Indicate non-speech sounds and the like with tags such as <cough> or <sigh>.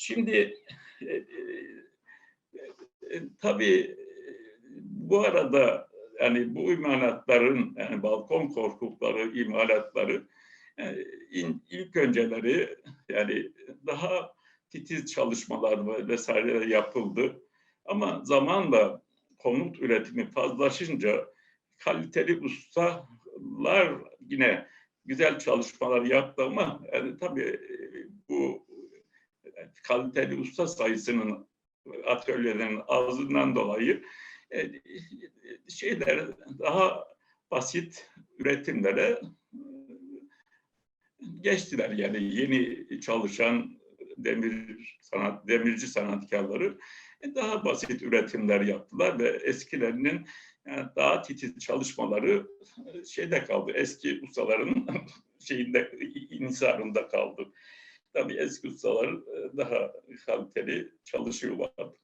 Şimdi e, e, e, tabii bu arada yani bu imalatların yani balkon korkulukları imalatları ilk önceleri yani daha titiz çalışmalar ve vesaire yapıldı. Ama zamanla konut üretimi fazlaşınca kaliteli ustalar yine güzel çalışmalar yaptı ama yani tabii bu kaliteli usta sayısının atölyelerin azından dolayı e, şeyler daha basit üretimlere e, geçtiler yani yeni çalışan demir sanat demirci sanatkarları e, daha basit üretimler yaptılar ve eskilerinin yani daha titiz çalışmaları şeyde kaldı. Eski ustaların <laughs> şeyinde inhisarında kaldı. Tabii eski ustalar e, daha kaliteli çalışıyorlardı.